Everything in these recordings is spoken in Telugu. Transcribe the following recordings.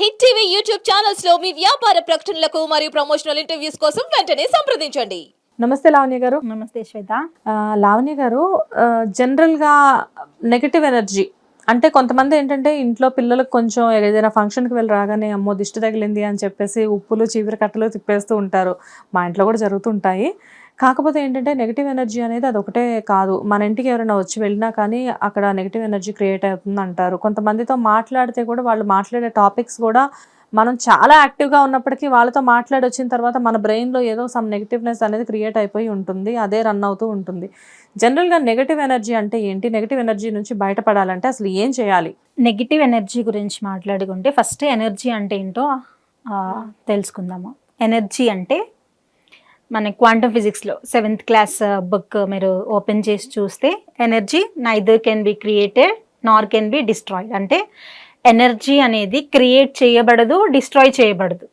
హిట్ టీవీ యూట్యూబ్ ఛానల్స్లో మీ వ్యాపార ప్రకటనలకు మరియు ప్రమోషనల్ ఇంటర్వ్యూస్ కోసం వెంటనే సంప్రదించండి. నమస్తే లావణ్య గారు. నమస్తే శ్వేత. లావణ్య గారు జనరల్గా నెగటివ్ ఎనర్జీ అంటే కొంతమంది ఏంటంటే ఇంట్లో పిల్లలకు కొంచెం ఏదైనా ఫంక్షన్కి వెళ్ళి రాగానే అమ్మో దిష్టి తగిలింది అని చెప్పేసి ఉప్పులు చీపిరి కట్టలు తిప్పేస్తూ ఉంటారు. మా ఇంట్లో కూడా జరుగుతుంటాయి కాకపోతే ఏంటంటే నెగిటివ్ ఎనర్జీ అనేది అది ఒకటే కాదు. మన ఇంటికి ఎవరైనా వచ్చి వెళ్ళినా కానీ అక్కడ నెగిటివ్ ఎనర్జీ క్రియేట్ అవుతుంది అంటారు. కొంతమందితో మాట్లాడితే కూడా వాళ్ళు మాట్లాడే టాపిక్స్ కూడా మనం చాలా యాక్టివ్గా ఉన్నప్పటికీ వాళ్ళతో మాట్లాడి వచ్చిన తర్వాత మన బ్రెయిన్లో ఏదో సమ్ నెగిటివ్నెస్ అనేది క్రియేట్ అయిపోయి ఉంటుంది. అదే రన్ అవుతూ ఉంటుంది. జనరల్గా నెగిటివ్ ఎనర్జీ అంటే ఏంటి? నెగిటివ్ ఎనర్జీ నుంచి బయటపడాలంటే అసలు ఏం చేయాలి? నెగిటివ్ ఎనర్జీ గురించి మాట్లాడుకుంటే ఫస్ట్ ఎనర్జీ అంటే ఏంటో తెలుసుకుందాము. ఎనర్జీ అంటే మన క్వాంటమ్ ఫిజిక్స్లో సెవెంత్ క్లాస్ బుక్ మీరు ఓపెన్ చేసి చూస్తే energy neither can be created nor can be destroyed అంటే ఎనర్జీ అనేది క్రియేట్ చేయబడదు డిస్ట్రాయ్ చేయబడదు.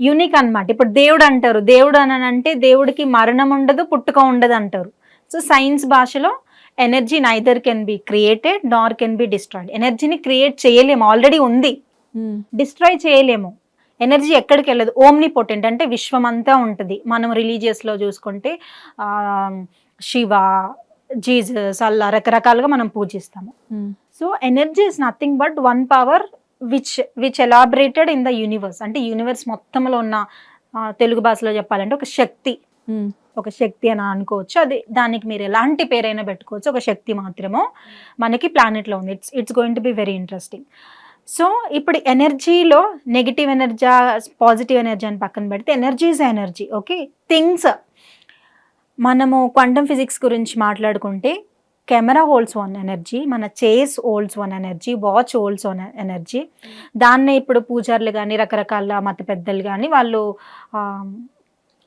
యూనిక్ అన్నమాట. ఇప్పుడు దేవుడు అంటారు. దేవుడు అని అంటే దేవుడికి మరణం ఉండదు పుట్టుక ఉండదు అంటారు. సో సైన్స్ భాషలో energy neither can be created nor can be destroyed ఎనర్జీని క్రియేట్ చేయలేము. ఆల్రెడీ ఉంది. డిస్ట్రాయ్ చేయలేము. ఎనర్జీ ఎక్కడికి వెళ్ళదు. ఓమ్ని పొటెంట్ అంటే విశ్వం అంతా ఉంటుంది. మనం రిలీజియస్లో చూసుకుంటే శివ జీసస్ అల్లా రకరకాలుగా మనం పూజిస్తాము. So energy is nothing but one power which which elaborated in the universe. అంటే యూనివర్స్ మొత్తంలో ఉన్న తెలుగు భాషలో చెప్పాలంటే ఒక శక్తి. ఒక శక్తి అని అనుకోవచ్చు. అది దానికి మీరు ఎలాంటి పేరైనా పెట్టుకోవచ్చు. ఒక శక్తి మాత్రము మనకి ప్లానెట్లో ఉంది. It's it's going to be very interesting so ఇప్పుడు ఎనర్జీలో నెగిటివ్ ఎనర్జీ పాజిటివ్ ఎనర్జీ అని పక్కన పెడితే energy is energy okay? Things. మనము క్వాంటమ్ ఫిజిక్స్ గురించి మాట్లాడుకుంటే కెమెరా హోల్డ్స్ వన్ ఎనర్జీ మన చేస్ holds one energy watch holds one energy. దాన్నే ఇప్పుడు పూజారులు కానీ రకరకాల మత పెద్దలు కానీ వాళ్ళు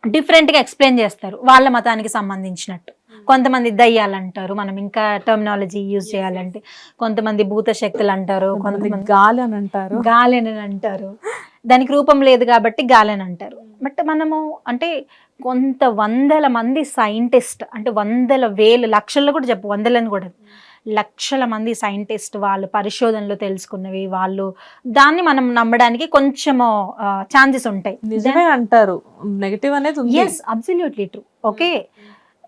డిఫరెంట్గా ఎక్స్ప్లెయిన్ చేస్తారు. వాళ్ళ మతానికి సంబంధించినట్టు. కొంతమంది దయ్యాలు అంటారు మనం ఇంకా టర్మినాలజీ యూజ్ చేయాలంటే కొంతమంది భూత శక్తులు అంటారు కొంతమంది కొంతమంది గాలి అని అంటారు గాలి అని అంటారు దానికి రూపం లేదు కాబట్టి గాలి అని అంటారు బట్ మనము అంటే కొంత వందల మంది సైంటిస్ట్ అంటే వందల వేలు లక్షల్లో కూడా చెప్పు వందలని కూడా లక్షల మంది సైంటిస్ట్ వాళ్ళు పరిశోధనలో తెలుసుకున్నవి వాళ్ళు దాన్ని మనం నమ్మడానికి కొంచెము ఛాన్సెస్ ఉంటాయి. నిజమే అంటారు. నెగిటివ్ అనేది ఎస్ అబ్సల్యూట్లీ ట్రూ ఓకే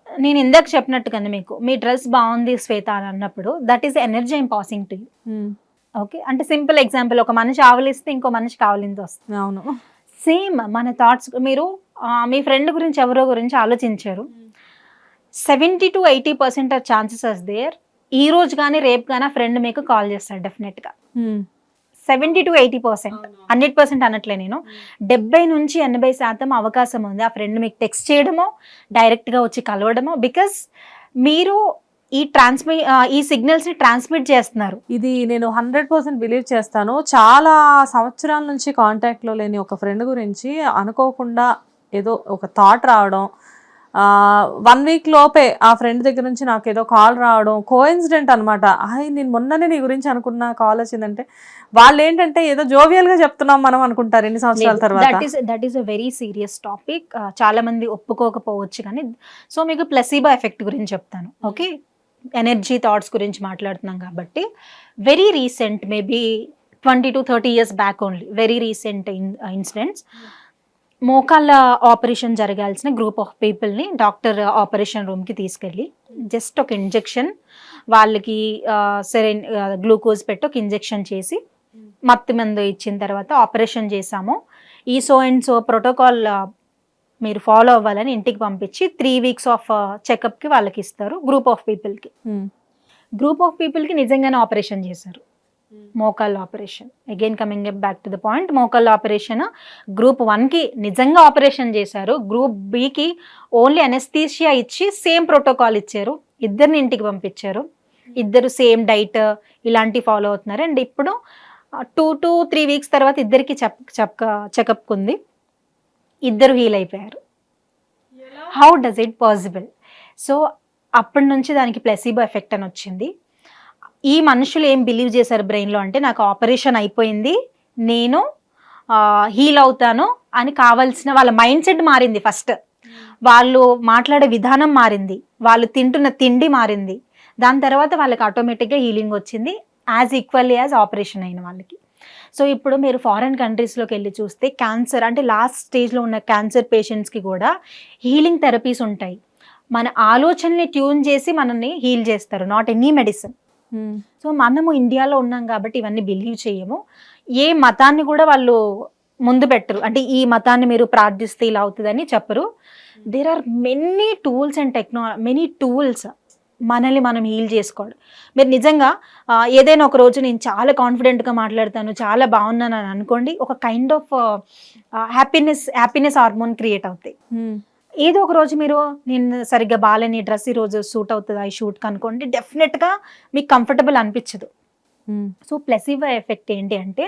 నేను ఇందాక చెప్పినట్టుగానే మీకు మీ డ్రెస్ బాగుంది శ్వేత అని అన్నప్పుడు that is energy I'm passing to okay అంటే సింపుల్ ఎగ్జాంపుల్ ఒక మనిషి ఆవలిస్తే ఇంకో మనిషి కావలింది వస్తుంది. అవును. సేమ్ మన థాట్స్ మీరు మీ ఫ్రెండ్ గురించి ఎవరో గురించి ఆలోచించారు. Seventy to eighty percent of chances are there ఈ రోజు కానీ రేపు కానీ ఫ్రెండ్ మీకు కాల్ చేస్తాడు డెఫినెట్గా seventy to eighty percent hundred percent అనట్లే నేను. డెబ్బై నుంచి ఎనభై శాతం అవకాశం ఉంది ఆ ఫ్రెండ్ మీకు టెక్స్ట్ చేయడమో డైరెక్ట్గా వచ్చి కలవడమో బికాస్ మీరు ఈ ట్రాన్స్మి ఈ సిగ్నల్స్ని ట్రాన్స్మిట్ చేస్తున్నారు. ఇది నేను హండ్రెడ్ పర్సెంట్ బిలీవ్ చేస్తాను. చాలా సంవత్సరాల నుంచి కాంటాక్ట్లో లేని ఒక ఫ్రెండ్ గురించి అనుకోకుండా ఏదో ఒక థాట్ రావడం వన్ వీక్ లోపే ఆ ఫ్రెండ్ దగ్గర నుంచి నాకు ఏదో కాల్ రావడం కోఇన్సిడెంట్ అనమాట హాయ్ నేను మొన్ననే నీ గురించి అనుకున్న కాల్ వచ్చిందంటే వాళ్ళు ఏంటంటే ఏదో jovial గా చెప్తున్నాం మనం అనుకుంటారు ఎన్ని సంవత్సరాల తర్వాత. That is a very serious topic చాలా మంది ఒప్పుకోకపోవచ్చు కానీ సో మీకు ప్లసీబో ఎఫెక్ట్ గురించి చెప్తాను ఓకే ఎనర్జీ థాట్స్ గురించి మాట్లాడుతున్నాం కాబట్టి very recent maybe twenty to thirty years back only very recent incidents మోకాళ్ళ ఆపరేషన్ జరగాల్సిన గ్రూప్ ఆఫ్ పీపుల్ని డాక్టర్ ఆపరేషన్ రూమ్కి తీసుకెళ్ళి జస్ట్ ఒక ఇంజెక్షన్ వాళ్ళకి సరే గ్లూకోజ్ పెట్టి ఒక ఇంజెక్షన్ చేసి మత్తి మందు ఇచ్చిన తర్వాత ఆపరేషన్ చేశాము. ఈ సో అండ్ సో ప్రోటోకాల్ మీరు ఫాలో అవ్వాలని ఇంటికి పంపించి త్రీ వీక్స్ ఆఫ్ చెకప్కి వాళ్ళకి ఇస్తారు గ్రూప్ ఆఫ్ పీపుల్కి. గ్రూప్ ఆఫ్ పీపుల్కి నిజంగానే ఆపరేషన్ చేశారు. మోకాళ్ళ operation. Again coming back to the point మోకాళ్ళ ఆపరేషన్ గ్రూప్ వన్కి నిజంగా ఆపరేషన్ చేశారు. గ్రూప్ బికి ఓన్లీ అనెస్థీషియా ఇచ్చి సేమ్ ప్రోటోకాల్ ఇచ్చారు. ఇద్దరిని ఇంటికి పంపించారు. ఇద్దరు సేమ్ డైట్ ఇలాంటి ఫాలో అవుతున్నారు. అండ్ ఇప్పుడు టూ టు త్రీ వీక్స్ తర్వాత ఇద్దరికి చెప్ చెప్ చెకప్ ఉంది ఇద్దరు హీల్ అయిపోయారు. How does it possible so అప్పటి నుంచి దానికి ప్లసీబో ఎఫెక్ట్ అని వచ్చింది. ఈ మనుషులు ఏం బిలీవ్ చేశారు బ్రెయిన్లో అంటే నాకు ఆపరేషన్ అయిపోయింది నేను హీల్ అవుతాను అని కావాల్సిన వాళ్ళ మైండ్ సెట్ మారింది ఫస్ట్ వాళ్ళు మాట్లాడే విధానం మారింది వాళ్ళు తింటున్న తిండి మారింది. దాని తర్వాత వాళ్ళకి ఆటోమేటిక్గా హీలింగ్ వచ్చింది యాజ్ ఈక్వల్లీ యాజ్ ఆపరేషన్ అయిన వాళ్ళకి. సో ఇప్పుడు మీరు ఫారిన్ కంట్రీస్లోకి వెళ్ళి చూస్తే క్యాన్సర్ అంటే లాస్ట్ స్టేజ్లో ఉన్న క్యాన్సర్ పేషెంట్స్కి కూడా హీలింగ్ థెరపీస్ ఉంటాయి. మన ఆలోచనని ట్యూన్ చేసి మనల్ని హీల్ చేస్తారు నాట్ ఎనీ మెడిసిన్ సో మనము ఇండియాలో ఉన్నాం కాబట్టి ఇవన్నీ బిలీవ్ చేయము. ఏ మతాన్ని కూడా వాళ్ళు ముందు పెట్టరు. అంటే ఈ మతాన్ని మీరు ప్రార్థిస్తే ఇలా అవుతుందని చెప్పరు. There are many tools and technology many tools మనల్ని మనం హీల్ చేసుకోవడం. మీరు నిజంగా ఏదైనా ఒక రోజు నేను చాలా కాన్ఫిడెంట్గా మాట్లాడతాను చాలా బాగున్నాను అని అనుకోండి ఒక kind of happiness happiness hormone create అవుతాయి. ఉమ్, ఏదో ఒక రోజు మీరు నేను సరిగ్గా బాగాలేని డ్రెస్ ఈ రోజు సూట్ అవుతుంది? ఈ షూట్ అనుకోండి డెఫినెట్గా మీకు కంఫర్టబుల్ అనిపించదు. సో ప్లెసివో ఎఫెక్ట్ ఏంటి అంటే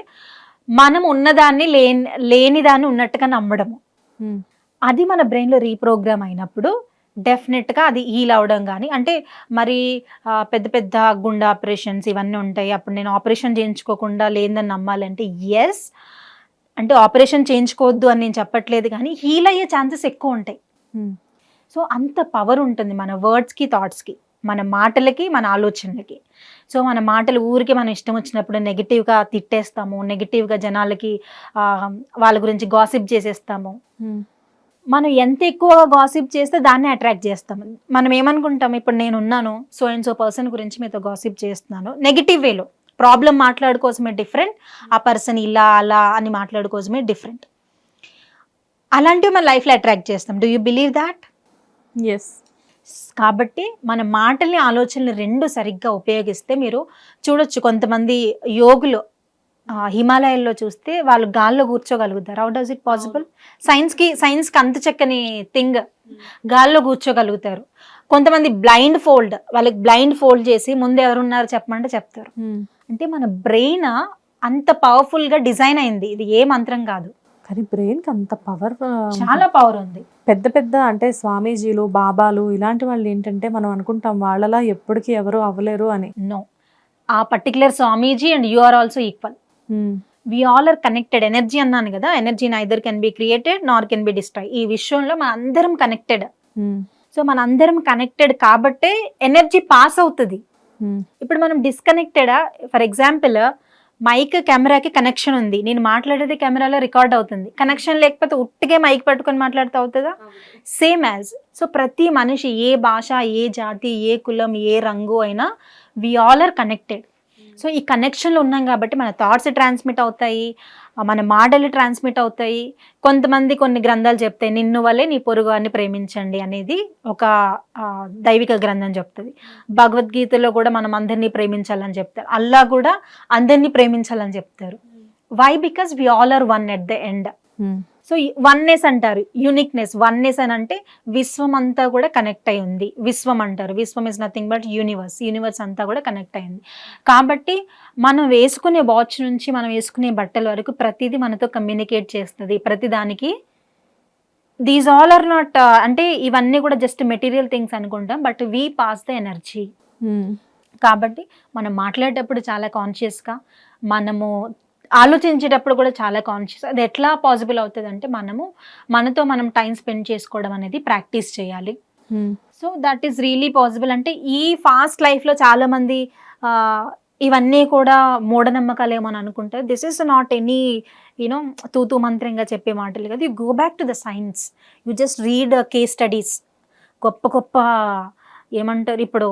మనం ఉన్నదాన్ని లేని లేని దాన్ని ఉన్నట్టుగా నమ్మడము. ఉమ్, అది మన బ్రెయిన్లో రీప్రోగ్రామ్ అయినప్పుడు డెఫినెట్గా అది హీల్ అవడం కానీ అంటే మరి పెద్ద పెద్ద గుండె ఆపరేషన్స్ ఇవన్నీ ఉంటాయి. అప్పుడు నేను ఆపరేషన్ చేయించుకోకుండా లేదని నమ్మాలంటే ఎస్ అంటే ఆపరేషన్ చేయించుకోవద్దు అని నేను చెప్పట్లేదు కానీ హీల్ అయ్యే ఛాన్సెస్ ఎక్కువ ఉంటాయి. సో అంత పవర్ ఉంటుంది మన వర్డ్స్కి థాట్స్కి మన మాటలకి మన ఆలోచనలకి. సో మన మాటలు ఊరికి మనం ఇష్టం వచ్చినప్పుడు నెగిటివ్గా తిట్టేస్తాము నెగిటివ్గా జనాలకి వాళ్ళ గురించి గాసిప్ చేసేస్తాము. ఉమ్, మనం ఎంత ఎక్కువ గాసిప్ చేస్తే దాన్ని అట్రాక్ట్ చేస్తాం. మనం ఏమనుకుంటాం ఇప్పుడు నేను ఉన్నాను సో అండ్ సో పర్సన్ గురించి మీతో గాసిప్ చేస్తున్నాను. నెగిటివ్ వేలో ప్రాబ్లం మాట్లాడుకోసమే డిఫరెంట్ ఆ పర్సన్ ఇలా అలా అని మాట్లాడుకోసమే డిఫరెంట్ అలాంటివి మన లైఫ్లో అట్రాక్ట్ చేస్తాం. Do you believe that yes కాబట్టి మన మాటల్ని ఆలోచనలు రెండు సరిగ్గా ఉపయోగిస్తే మీరు చూడొచ్చు. కొంతమంది యోగులు హిమాలయాల్లో చూస్తే వాళ్ళు గాల్లో కూర్చోగలుగుతారు. హౌ డస్ ఇట్ పాసిబుల్ సైన్స్కి సైన్స్కి అంత చక్కని థింగ్ గాల్లో కూర్చోగలుగుతారు. కొంతమంది బ్లైండ్ ఫోల్డ్ వాళ్ళకి బ్లైండ్ ఫోల్డ్ చేసి ముందు ఎవరున్నారు చెప్పమంటే చెప్తారు. ఉమ్. అంటే మన బ్రెయిన్ అంత పవర్ఫుల్గా డిజైన్ అయింది. ఇది ఏ మంత్రం కాదు. కానీ బ్రెయిన్కి అంత పవర్ చాలా పవర్ ఉంది. పెద్ద పెద్ద అంటే స్వామీజీలు బాబాలు ఇలాంటి వాళ్ళు ఏంటంటే మనం అనుకుంటాం వాళ్ళలా ఎప్పటికీ ఎవరు అవ్వలేరు అని. నో ఆ particular Swamiji and you are also equal we all are connected energy అన్నాను కదా energy neither can be created nor can be destroy ఈ విషయంలో మన అందరం కనెక్టెడ్ సో మన అందరం కనెక్టెడ్ కాబట్టే ఎనర్జీ పాస్ అవుతుంది. ఇప్పుడు మనం డిస్కనెక్టెడా ఫర్ ఎగ్జాంపుల్ మైక్ కెమెరాకి కనెక్షన్ ఉంది. నేను మాట్లాడేది కెమెరాలో రికార్డ్ అవుతుంది. కనెక్షన్ లేకపోతే ఉట్టిగే మైక్ పట్టుకొని మాట్లాడితే అవుతుందా? సేమ్ యాజ్ సో ప్రతి మనిషి ఏ భాష ఏ జాతి ఏ కులం ఏ రంగు అయినా we all are connected so ఈ కనెక్షన్లో ఉన్నాం కాబట్టి మన థాట్స్ ట్రాన్స్మిట్ అవుతాయి మన మాటలు ట్రాన్స్మిట్ అవుతాయి. కొంతమంది కొన్ని గ్రంథాలు చెప్తాయి నిన్ను వల్లే నీ పొరుగు అని ప్రేమించండి అనేది ఒక దైవిక గ్రంథం చెప్తుంది. భగవద్గీతలో కూడా మనం అందరినీ ప్రేమించాలని చెప్తారు. అల్లా కూడా అందరినీ ప్రేమించాలని చెప్తారు. Why because we all are one at the end so oneness అంటారు యూనిక్నెస్ వన్నెస్ అని అంటే విశ్వం అంతా కూడా కనెక్ట్ అయి ఉంది. విశ్వం అంటారు. విశ్వం is nothing but universe universe అంతా కూడా కనెక్ట్ అయింది. కాబట్టి మనం వేసుకునే వాచ్ నుంచి మనం వేసుకునే బట్టల వరకు ప్రతిదీ మనతో కమ్యూనికేట్ చేస్తుంది. ప్రతి దానికి దీస్ ఆల్ ఆర్ నాట్ అంటే ఇవన్నీ కూడా జస్ట్ మెటీరియల్ థింగ్స్ అనుకుంటాం. But we pass the energy కాబట్టి మనం మాట్లాడేటప్పుడు చాలా కాన్షియస్గా మనము ఆలోచించేటప్పుడు కూడా చాలా కాన్షియస్ అది ఎట్లా పాసిబుల్ అవుతుంది అంటే మనము మనతో మనం టైం స్పెండ్ చేసుకోవడం అనేది ప్రాక్టీస్ చేయాలి. So that is really possible అంటే ఈ ఫాస్ట్ లైఫ్లో చాలామంది ఇవన్నీ కూడా మూఢనమ్మకాలు ఏమో అని అనుకుంటారు this is not any you know తూతూ మంత్రంగా చెప్పే మాటలు కదా. You go back to the science you just read case studies గొప్ప గొప్ప ఏమంటారు ఇప్పుడు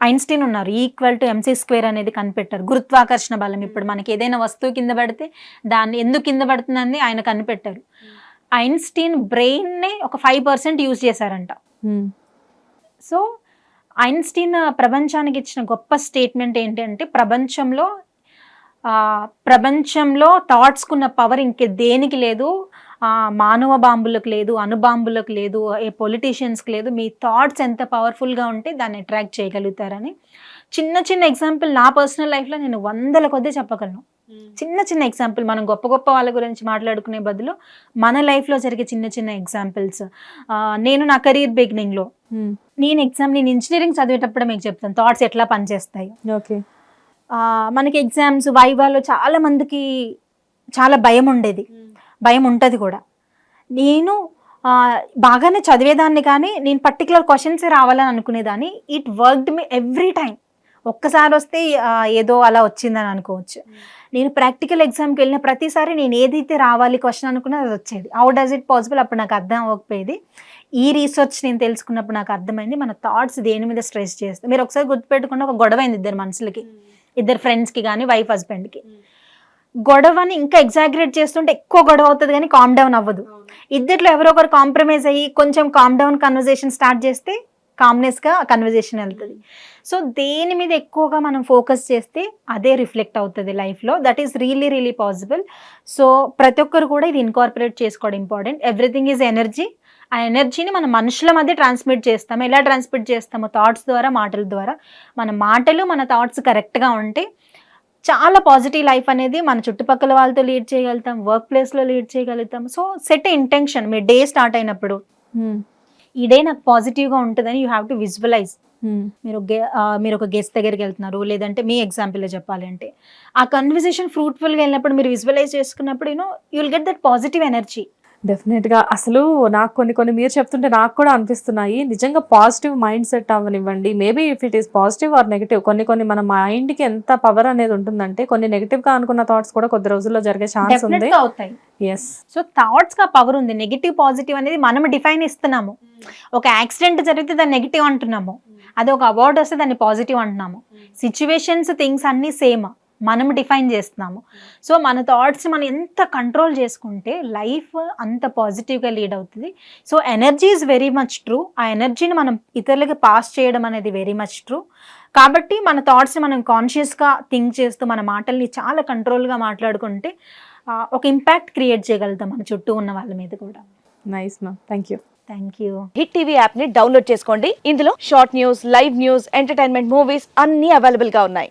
ఐన్స్టీన్ ఉన్నారు. ఈక్వల్ టు ఎంసీ స్క్వేర్ అనేది కనిపెట్టారు. గురుత్వాకర్షణ బలం ఇప్పుడు మనకి ఏదైనా వస్తువు కింద పడితే దాన్ని ఎందుకు కింద పడుతుందని ఆయన కనిపెట్టారు. ఐన్స్టీన్ బ్రెయిన్నే ఒక ఫైవ్ పర్సెంట్ యూజ్ చేశారంట. ఉమ్, సో ఐన్స్టీన్ ప్రపంచానికి ఇచ్చిన గొప్ప స్టేట్మెంట్ ఏంటంటే ప్రపంచంలో ప్రపంచంలో థాట్స్కున్న పవర్ ఇంకే దేనికి లేదు. మానవ బాంబులకు లేదు అణుబాంబులకు లేదు ఏ పొలిటీషియన్స్కి లేదు మీ థాట్స్ ఎంత పవర్ఫుల్గా ఉంటే దాన్ని అట్రాక్ట్ చేయగలుగుతారని. చిన్న చిన్న ఎగ్జాంపుల్ నా పర్సనల్ లైఫ్లో నేను వందల కొద్దీ చెప్పగలను. చిన్న చిన్న ఎగ్జాంపుల్ మనం గొప్ప గొప్ప వాళ్ళ గురించి మాట్లాడుకునే బదులు మన లైఫ్లో జరిగే చిన్న చిన్న ఎగ్జాంపుల్స్ నేను నా కెరీర్ బిగినింగ్లో నేను ఎగ్జామ్ నేను ఇంజనీరింగ్ చదివేటప్పుడు మీకు చెప్తాను థాట్స్ ఎట్లా పనిచేస్తాయి. ఓకే. మనకి ఎగ్జామ్స్ వైవాలో చాలా మందికి చాలా భయం ఉండేది. భయం ఉంటుంది కూడా. నేను బాగానే చదివేదాన్ని కానీ నేను పర్టికులర్ క్వశ్చన్స్ రావాలని అనుకునేదాన్ని. It worked me every time ఒక్కసారి వస్తే ఏదో అలా వచ్చిందని అనుకోవచ్చు. నేను ప్రాక్టికల్ ఎగ్జామ్కి వెళ్ళిన ప్రతిసారి నేను ఏదైతే రావాలి క్వశ్చన్ అనుకున్నా అది వచ్చేది. హౌ డస్ ఇట్ పాసిబుల్ అప్పుడు నాకు అర్థం అవ్వకపోయేది. ఈ రీసెర్చ్ నేను తెలుసుకున్నప్పుడు నాకు అర్థమైంది మన థాట్స్ దేని మీద స్ట్రెస్ చేస్తే మీరు ఒకసారి గుర్తుపెట్టుకున్న ఒక గొడవ అయింది ఇద్దరు మనుషులకి ఇద్దరు ఫ్రెండ్స్కి కానీ వైఫ్ హస్బెండ్కి గొడవని ఇంకా ఎగ్జాగ్రేట్ చేస్తుంటే ఎక్కువ గొడవ అవుతుంది కానీ కామ్ డౌన్ అవ్వదు. ఇద్దరిలో ఎవరో ఒకరు కాంప్రమైజ్ అయ్యి కొంచెం కామ్ డౌన్ కన్వర్జేషన్ స్టార్ట్ చేస్తే కామ్నెస్గా కన్వర్జేషన్ వెళ్తుంది. సో దేని మీద ఎక్కువగా మనం ఫోకస్ చేస్తే అదే రిఫ్లెక్ట్ అవుతుంది లైఫ్లో that is really really possible so ప్రతి ఒక్కరు కూడా ఇది ఇన్కార్పొరేట్ చేసుకోవడం ఇంపార్టెంట్ ఎవ్రీథింగ్ ఈజ్ ఎనర్జీ ఆ ఎనర్జీని మన మనుషుల మధ్య ట్రాన్స్మిట్ చేస్తాము. ఎలా ట్రాన్స్మిట్ చేస్తాము? థాట్స్ ద్వారా మాటల ద్వారా. మన మాటలు మన థాట్స్ కరెక్ట్గా ఉంటే చాలా పాజిటివ్ లైఫ్ అనేది మన చుట్టుపక్కల వాళ్ళతో లీడ్ చేయగలుగుతాం వర్క్ ప్లేస్లో లీడ్ చేయగలుగుతాం. సో సెట్ ఇంటెన్షన్ మీ డే స్టార్ట్ అయినప్పుడు. ఈ డే నాకు పాజిటివ్గా ఉంటుందని యూ హ్యావ్ టు విజువలైజ్. మీరు మీరు ఒక గెస్ట్ దగ్గరికి వెళ్తున్నారు లేదంటే మీ ఎగ్జాంపుల్లో చెప్పాలి అంటే. ఆ కన్వర్జేషన్ ఫ్రూట్ఫుల్గా వెళ్ళినప్పుడు మీరు విజువలైజ్ చేసుకున్నప్పుడు you know you will get that positive energy డెఫినెట్గా అసలు నాకు కొన్ని కొన్ని మీరు చెప్తుంటే నాకు కూడా అనిపిస్తున్నాయి. నిజంగా పాజిటివ్ మైండ్ సెట్ అవ్వనివ్వండి. Maybe if it is positive or negative కొన్ని కొన్ని మన మైండ్కి ఎంత పవర్ అనేది ఉంటుందంటే కొన్ని నెగిటివ్గా అనుకున్న థాట్స్ కూడా కొద్ది రోజుల్లో జరిగే ఛాన్స్ ఉంది. డెఫినెట్గా అవుతాయి. ఎస్ సో థాట్స్గా పవర్ ఉంది. నెగిటివ్ పాజిటివ్ అనేది మనం డిఫైన్ ఇస్తున్నాము. ఒక యాక్సిడెంట్ జరిగితే దాన్ని నెగిటివ్ అంటున్నాము. అది ఒక అవార్డ్ వస్తే దాన్ని పాజిటివ్ అంటున్నాము. సిచ్యువేషన్స్ థింగ్స్ అన్నీ సేమ్ మనం డిఫైన్ చేస్తున్నాము. సో మన థాట్స్ మనం ఎంత కంట్రోల్ చేసుకుంటే లైఫ్ అంత పాజిటివ్గా లీడ్ అవుతుంది. So energy is very much true ఆ ఎనర్జీని మనం ఇతరులకి పాస్ చేయడం అనేది వెరీ మచ్ ట్రూ కాబట్టి మన థాట్స్ని మనం కాన్షియస్గా థింక్ చేస్తూ మన మాటల్ని చాలా కంట్రోల్గా మాట్లాడుకుంటే ఒక ఇంపాక్ట్ క్రియేట్ చేయగలుగుతాం మన చుట్టూ ఉన్న వాళ్ళ మీద కూడా. Nice ma'am thank you thank you hit TV యాప్ని డౌన్లోడ్ చేసుకోండి. ఇందులో short news live news entertainment movies అన్ని అవైలబుల్గా ఉన్నాయి.